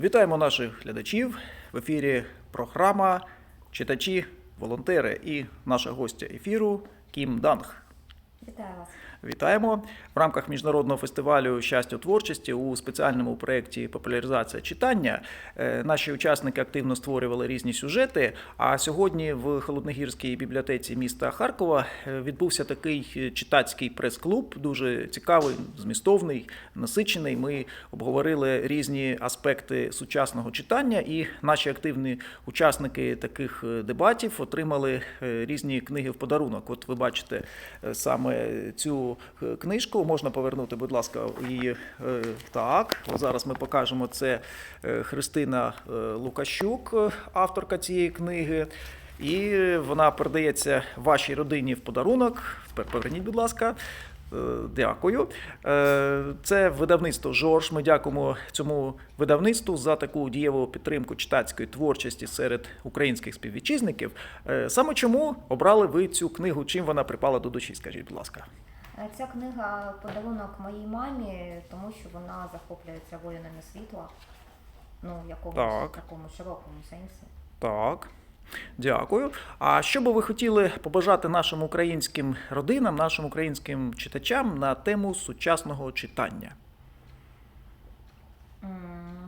Вітаємо наших глядачів в ефірі програма Читачі, волонтери і наша гостя ефіру Кім Данг. Вітаю вас. Вітаємо в рамках міжнародного фестивалю щастя творчості у спеціальному проєкті Популяризація читання. е, Наші учасники активно створювали різні сюжети. А сьогодні в Холодногірській бібліотеці міста Харкова е, відбувся такий читацький прес-клуб, дуже цікавий, змістовний, насичений. Ми обговорили різні аспекти сучасного читання, і наші активні учасники таких е, дебатів отримали різні книги в подарунок. От ви бачите е, цю е, книжку. Можна повернути, будь ласка, її е, так. Зараз ми покажемо це е, Христина Лукащук, авторка цієї книги. І вона передається вашій родині в подарунок. Тепер поверніть, будь ласка. Е, Дякую. Е, Це видавництво Жорж. Ми дякуємо цьому видавництву за таку дієву підтримку читацької творчості серед українських співвітчизників. Е, Саме чому обрали ви цю книгу? Чим вона припала до душі? Скажіть, будь ласка. Ця книга подарунок моїй мамі, тому що вона захоплюється воїнами світла. Ну, в якомусь Так. такому широкому сенсі. Так. Дякую. А що би ви хотіли побажати нашим українським родинам, нашим українським читачам на тему сучасного читання?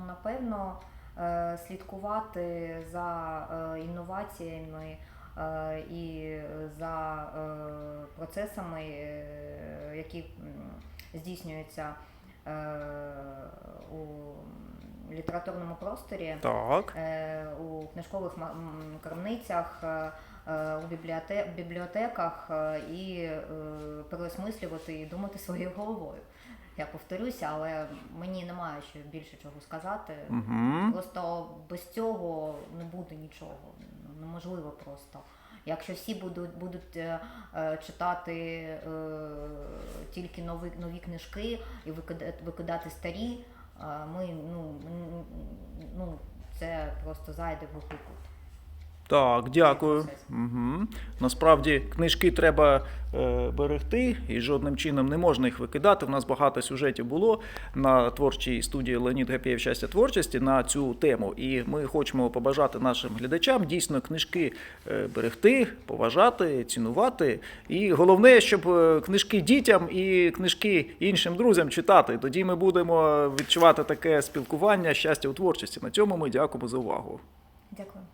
Напевно, е, слідкувати за е, інноваціями е, і за процесами, які здійснюються у літературному просторі. Так. Е, у книжкових крамницях, е, е, у бібліоте- бібліотеках і переосмислювати і думати своєю головою. Я повторюся, але мені немає ще більше чого сказати. Угу. Просто без цього не буде нічого. Неможливо просто. Якщо всі будуть, будуть е, читати е, тільки нові, нові книжки і викидати, викидати старі, ми ну, ну це просто зайде в глухий. Так, дякую. Угу. Насправді книжки треба е, берегти і жодним чином не можна їх викидати. У нас багато сюжетів було на творчій студії Леонід Гапєєв щастя творчості на цю тему. І ми хочемо побажати нашим глядачам дійсно книжки е, берегти, поважати, цінувати. І головне, щоб е, книжки дітям і книжки іншим друзям читати. Тоді ми будемо відчувати таке спілкування, щастя у творчості. На цьому ми дякуємо за увагу. Дякую.